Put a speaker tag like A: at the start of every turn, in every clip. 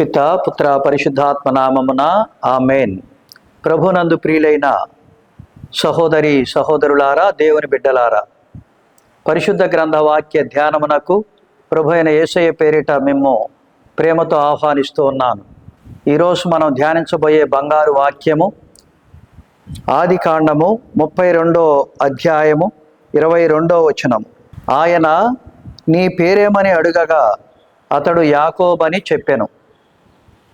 A: పిత పుత్ర పరిశుద్ధాత్మ నామమున ఆమెన్. ప్రభునందు ప్రియులైన సహోదరి సహోదరులారా దేవుని బిడ్డలారా పరిశుద్ధ గ్రంథ వాక్య ధ్యానమునకు ప్రభు అయిన యేసయ్య పేరిట మేము ప్రేమతో ఆహ్వానిస్తూ ఉన్నాను. ఈరోజు మనం ధ్యానించబోయే బంగారు వాక్యము ఆది కాండము ముప్పై రెండో అధ్యాయము ఇరవై రెండో వచనము. ఆయన నీ పేరేమని అడుగగా అతడు యాకోబని చెప్పెను.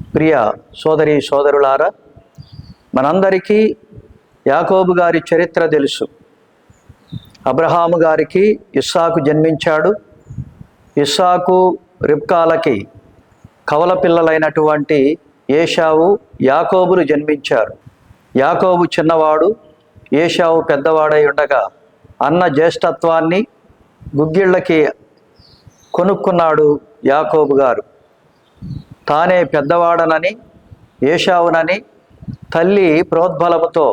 A: ప్రియ సోదరి సోదరులారా మనందరికీ యాకోబు గారి చరిత్ర తెలుసు. అబ్రహాము గారికి ఇస్సాకు జన్మించాడు. ఇస్సాకు రిబ్కాలకి కవల పిల్లలైనటువంటి ఏషావు యాకోబులు జన్మించారు. యాకోబు చిన్నవాడు ఏషావు పెద్దవాడై ఉండగా అన్న జ్యేష్ఠత్వాన్ని గుగ్గిళ్ళకి కొనుక్కున్నాడు యాకోబు గారు. తానే పెద్దవాడనని ఏషావునని తల్లి ప్రోద్బలముతో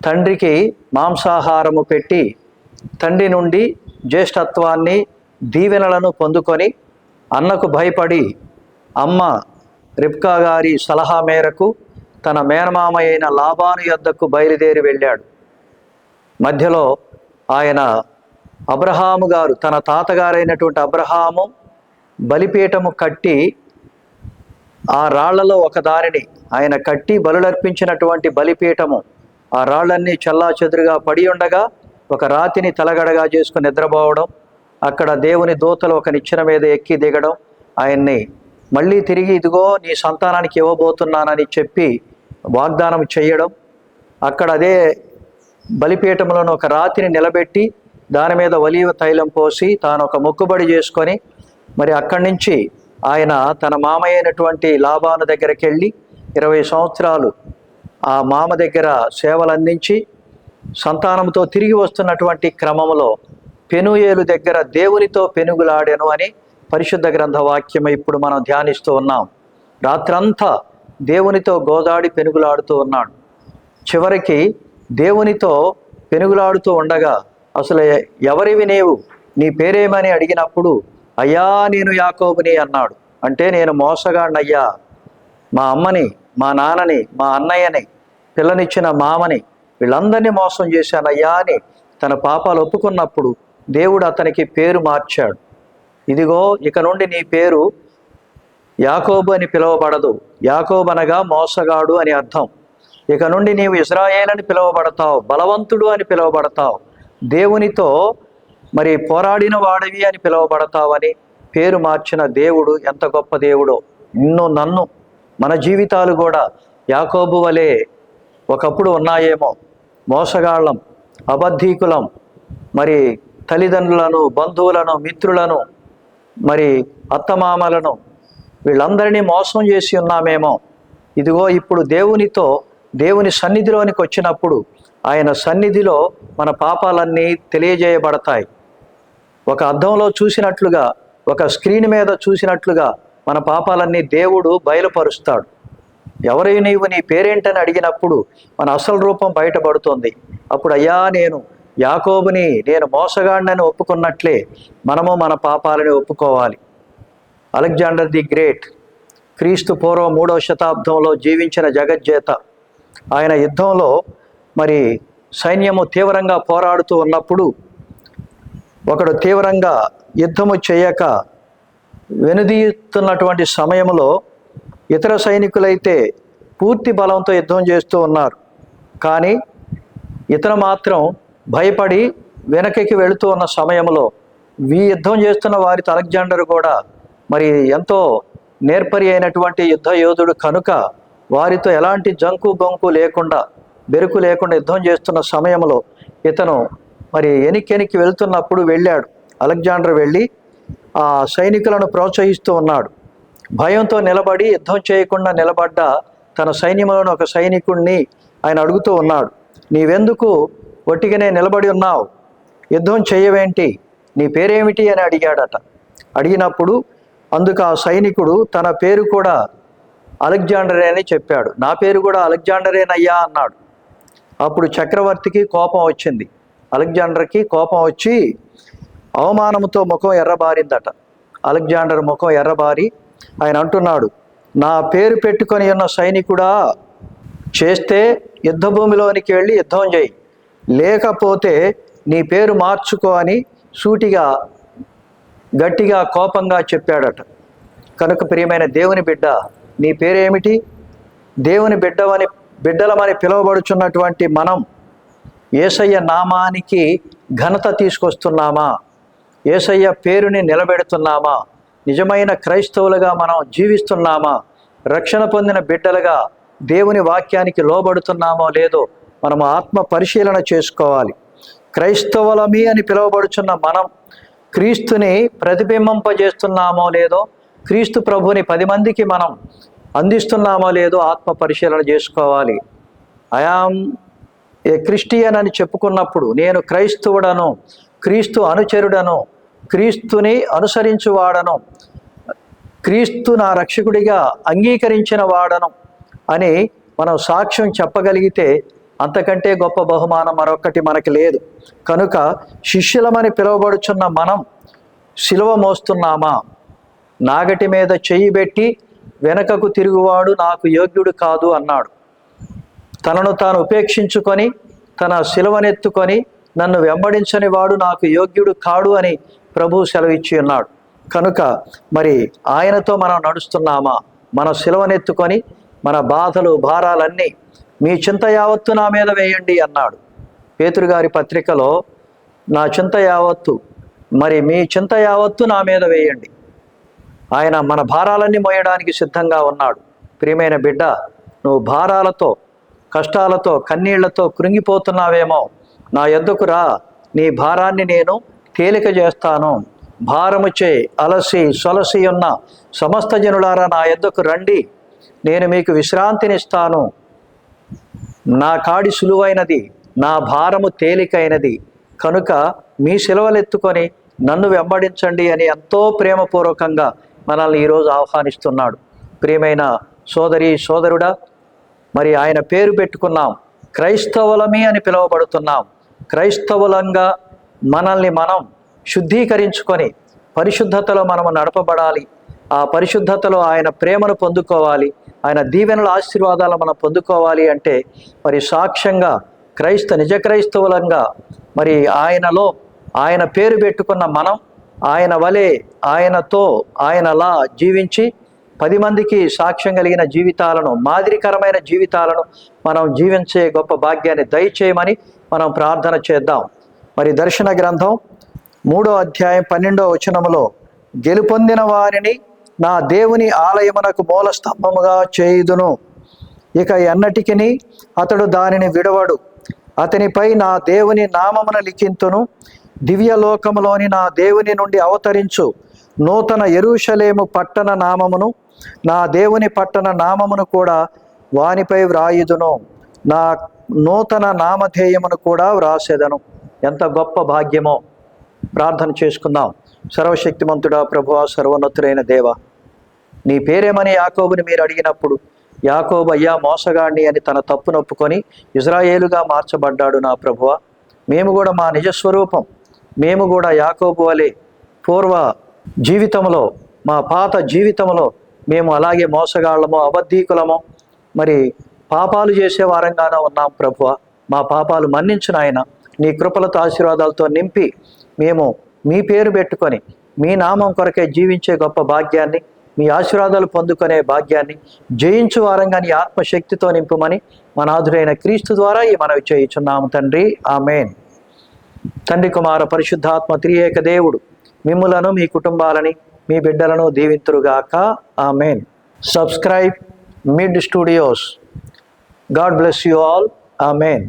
A: తండ్రికి మాంసాహారము పెట్టి తండ్రి నుండి జ్యేష్ఠత్వాన్ని దీవెనలను పొందుకొని అన్నకు భయపడి అమ్మ రిబ్కా గారి సలహా మేరకు తన మేనమామ అయిన లాబాను యొద్దకు బయలుదేరి వెళ్ళాడు. మధ్యలో ఆయన అబ్రహాము గారు తన తాతగారైనటువంటి అబ్రహాము బలిపీఠము కట్టి ఆ రాళ్ళలో ఒక దారిని ఆయన కట్టి బలులర్పించినటువంటి బలిపీఠము. ఆ రాళ్ళన్నీ చల్లా చెదురుగా పడి ఉండగా ఒక రాతిని తలగడగా చేసుకుని నిద్రపోవడం అక్కడ దేవుని దూతలు ఒక నిచ్చెన మీద ఎక్కి దిగడం ఆయన్ని మళ్ళీ తిరిగి ఇదిగో నీ సంతానానికి ఇవ్వబోతున్నానని చెప్పి వాగ్దానం చేయడం అక్కడ అదే బలిపీఠంలోని ఒక రాతిని నిలబెట్టి దాని మీద ఒలీవ తైలం పోసి తాను ఒక మొక్కుబడి చేసుకొని మరి అక్కడి నుంచి ఆయన తన మామయ్య అయినటువంటి లాభాను దగ్గరికి వెళ్ళి ఇరవై సంవత్సరాలు ఆ మామ దగ్గర సేవలు అందించి సంతానంతో తిరిగి వస్తున్నటువంటి క్రమంలో పెనుయేలు దగ్గర దేవునితో పెనుగులాడెను అని పరిశుద్ధ గ్రంథ వాక్యం ఇప్పుడు మనం ధ్యానిస్తూ ఉన్నాం. రాత్రంతా దేవునితో గోదాడి పెనుగులాడుతూ ఉన్నాడు. చివరికి దేవునితో పెనుగులాడుతూ ఉండగా అసలు ఎవరివి నీవు? నీ పేరేమని అడిగినప్పుడు అయ్యా నేను యాకోబుని అన్నాడు. అంటే నేను మోసగాడినయ్యా మా అమ్మని మా నాన్నని మా అన్నయ్యని పిల్లనిచ్చిన మామని వీళ్ళందరినీ మోసం చేశానయ్యా అని తన పాపాలు ఒప్పుకున్నప్పుడు దేవుడు అతనికి పేరు మార్చాడు. ఇదిగో ఇక నుండి నీ పేరు యాకోబు అని పిలువబడదు. యాకోబు అనగా మోసగాడు అని అర్థం. ఇక నుండి నీవు ఇజ్రాయేల్ అని పిలువబడతావు బలవంతుడు అని పిలువబడతావు. దేవునితో మరి పోరాడిన వాడివి అని పిలువబడతావని పేరు మార్చిన దేవుడు ఎంత గొప్ప దేవుడో. నిన్ను నన్ను మన జీవితాలు కూడా యాకోబు వలె ఒకప్పుడు ఉన్నాయేమో. మోసగాళ్ళం అబద్ధీకులం మరి తల్లిదండ్రులను బంధువులను మిత్రులను మరి అత్తమామలను వీళ్ళందరినీ మోసం చేసి ఉన్నామేమో. ఇదిగో ఇప్పుడు దేవునితో దేవుని సన్నిధిలోనికి వచ్చినప్పుడు ఆయన సన్నిధిలో మన పాపాలన్నీ తెలియజేయబడతాయి. ఒక అద్దంలో చూసినట్లుగా ఒక స్క్రీన్ మీద చూసినట్లుగా మన పాపాలన్నీ దేవుడు బయలుపరుస్తాడు. ఎవరి నీవు నీ పేరేంటని అడిగినప్పుడు మన అసలు రూపం బయటపడుతుంది. అప్పుడు అయ్యా నేను యాకోబుని నేను మోసగాడినని ఒప్పుకున్నట్లే మనము మన పాపాలని ఒప్పుకోవాలి. అలెగ్జాండర్ ది గ్రేట్ క్రీస్తు పూర్వం మూడవ శతాబ్దంలో జీవించిన జగజ్జేత. ఆయన యుద్ధంలో మరి సైన్యము తీవ్రంగా పోరాడుతూ ఉన్నప్పుడు ఒకడు తీవ్రంగా యుద్ధము చేయక వెనుదీయుతున్నటువంటి సమయంలో ఇతర సైనికులైతే పూర్తి బలంతో యుద్ధం చేస్తూ ఉన్నారు. కానీ ఇతను మాత్రం భయపడి వెనకకి వెళుతూ ఉన్న సమయంలో ఈ యుద్ధం చేస్తున్న వారి అలెగ్జాండర్ కూడా మరి ఎంతో నేర్పరి అయినటువంటి యుద్ధ యోధుడు కనుక వారితో ఎలాంటి జంకు బొంకు లేకుండా బెరుకు లేకుండా యుద్ధం చేస్తున్న సమయంలో ఇతను మరి ఎనికెనికి వెళ్తున్నప్పుడు వెళ్ళాడు. అలెగ్జాండర్ వెళ్ళి ఆ సైనికులను ప్రోత్సహిస్తూ ఉన్నాడు. భయంతో నిలబడి యుద్ధం చేయకుండా నిలబడ్డ తన సైన్యంలోని ఒక సైనికుణ్ణి ఆయన అడుగుతూ ఉన్నాడు. నీవెందుకు ఒట్టిగానే నిలబడి ఉన్నావు? యుద్ధం చేయవేంటి? నీ పేరేమిటి? అని అడిగాడట. అడిగినప్పుడు అందుకు ఆ సైనికుడు తన పేరు కూడా అలెగ్జాండరే అని చెప్పాడు. నా పేరు కూడా అలెగ్జాండరేనయ్యా అన్నాడు. అప్పుడు చక్రవర్తికి కోపం వచ్చింది. అలెగ్జాండర్కి కోపం వచ్చి అవమానంతో ముఖం ఎర్రబారిందట. అలెగ్జాండర్ ముఖం ఎర్రబారి ఆయన అంటున్నాడు నా పేరు పెట్టుకొని ఉన్న సైనికుడా చేస్తే యుద్ధభూమిలోనికి వెళ్ళి యుద్ధం చేయి. లేకపోతే నీ పేరు మార్చుకో అని సూటిగా గట్టిగా కోపంగా చెప్పాడట. కనుక ప్రియమైన దేవుని బిడ్డ నీ పేరేమిటి? దేవుని బిడ్డవని బిడ్డలమని పిలువబడుచున్నటువంటి మనం ఏసయ్య నామానికి ఘనత తీసుకొస్తున్నామా? ఏసయ్య పేరుని నిలబెడుతున్నామా? నిజమైన క్రైస్తవులుగా మనం జీవిస్తున్నామా? రక్షణ పొందిన బిడ్డలుగా దేవుని వాక్యానికి లోబడుతున్నామో లేదో మనం ఆత్మ పరిశీలన చేసుకోవాలి. క్రైస్తవులమి అని పిలువబడుచున్న మనం క్రీస్తుని ప్రతిబింబింపజేస్తున్నామో లేదో క్రీస్తు ప్రభుని పది మందికి మనం అందిస్తున్నామో లేదో ఆత్మ పరిశీలన చేసుకోవాలి. ఐఆమ్ క్రిస్టియన్ అని చెప్పుకున్నప్పుడు నేను క్రైస్తవుడను క్రీస్తు అనుచరుడను క్రీస్తుని అనుసరించువాడను క్రీస్తు నా రక్షకుడిగా అంగీకరించిన వాడను అని మనం సాక్ష్యం చెప్పగలిగితే అంతకంటే గొప్ప బహుమానం మరొకటి మనకి లేదు. కనుక శిష్యులమని పిలువబడుచున్న మనం శిలువ మోస్తున్నామా? నాగటి మీద చెయ్యి పెట్టి వెనకకు తిరుగువాడు నాకు యోగ్యుడు కాదు అన్నాడు. తనను తాను ఉపేక్షించుకొని తన శిలువనెత్తుకొని నన్ను వెంబడించని వాడు నాకు యోగ్యుడు కాడు అని ప్రభు సెలవిచ్చి ఉన్నాడు. కనుక మరి ఆయనతో మనం నడుస్తున్నామా? మన శిలువనెత్తుకొని మన బాధలు భారాలన్నీ మీ చింత యావత్తు నా మీద వేయండి అన్నాడు. పేతురుగారి పత్రికలో నా చింత యావత్తు మరి మీ చింత యావత్తు నా మీద వేయండి. ఆయన మన భారాలన్నీ మోయడానికి సిద్ధంగా ఉన్నాడు. ప్రియమైన బిడ్డ నువ్వు భారాలతో కష్టాలతో కన్నీళ్ళతో కృంగిపోతున్నావేమో. నా ఎద్దుకు రా నీ భారాన్ని నేను తేలిక చేస్తాను. భారము అలసి సొలసి ఉన్న సమస్త జనులారా నా ఎద్దుకు రండి. నేను మీకు విశ్రాంతినిస్తాను. నా కాడి సులువైనది నా భారము తేలికైనది. కనుక మీ సెలవులెత్తుకొని నన్ను వెంబడించండి అని ఎంతో ప్రేమపూర్వకంగా మనల్ని ఈరోజు ఆహ్వానిస్తున్నాడు. ప్రియమైన సోదరి సోదరుడా మరి ఆయన పేరు పెట్టుకున్నాం. క్రైస్తవులమి అని పిలువబడుతున్నాం. క్రైస్తవులంగా మనల్ని మనం శుద్ధీకరించుకొని పరిశుద్ధతలో మనము నడపబడాలి. ఆ పరిశుద్ధతలో ఆయన ప్రేమను పొందుకోవాలి. ఆయన దీవెనల ఆశీర్వాదాలు మనం పొందుకోవాలి అంటే మరి సాక్ష్యంగా క్రైస్త నిజ క్రైస్తవులంగా మరి ఆయనలో ఆయన పేరు పెట్టుకున్న మనం ఆయన వలె ఆయనతో ఆయనలా జీవించి పది మందికి సాక్ష్యం కలిగిన జీవితాలను మాదిరికరమైన జీవితాలను మనం జీవించే గొప్ప భాగ్యాన్ని దయచేయమని మనం ప్రార్థన చేద్దాం. మరి దర్శన గ్రంథం మూడో అధ్యాయం పన్నెండో వచనములో గెలుపొందిన వారిని నా దేవుని ఆలయమునకు మూల స్తంభముగా చేయుదును. ఇక ఎన్నటికిని అతడు దానిని విడవడు. అతనిపై నా దేవుని నామమున లిఖింతును. దివ్యలోకములోని నా దేవుని నుండి అవతరించు. నూతన ఎరుషలేము పట్టణ నామమును నా దేవుని పట్టణ నామమును కూడా వానిపై వ్రాయుదును. నా నూతన నామధేయమును కూడా వ్రాసేదను. ఎంత గొప్ప భాగ్యమో. ప్రార్థన చేసుకుందాం. సర్వశక్తిమంతుడా ప్రభువా సర్వోన్నతుడైన దేవ నీ పేరేమని యాకోబుని మీరు అడిగినప్పుడు యాకోబు అయ్యా మోసగాడిని అని తన తప్పు నొప్పుకొని ఇజ్రాయేలుగా మార్చబడ్డాడు నా ప్రభువ. మేము కూడా మా నిజస్వరూపం మేము కూడా యాకోబు వలె పూర్వ జీవితంలో మా పాత జీవితంలో మేము అలాగే మోసగాళ్ళము అబద్ధీకులము మరి పాపాలు చేసే వారంగానే ఉన్నాం ప్రభువ. మా పాపాలు మన్నించిన ఆయన నీ కృపలతో ఆశీర్వాదాలతో నింపి మేము మీ పేరు పెట్టుకొని మీ నామం కొరకే జీవించే గొప్ప భాగ్యాన్ని మీ ఆశీర్వాదాలు పొందుకునే భాగ్యాన్ని జయించు వారంగా నీ ఆత్మశక్తితో నింపుమని మనాధుడైన క్రీస్తు ద్వారా ఈ మనవి చేయుచున్నాము తండ్రి. ఆమెన్. తండ్రి కుమార పరిశుద్ధాత్మ త్రియేక దేవుడు మిమ్ములను మీ కుటుంబాలని మీ బిడ్డలను దీవింతురుగాక. Main subscribe mid studios god bless you all ఆ మెయిన్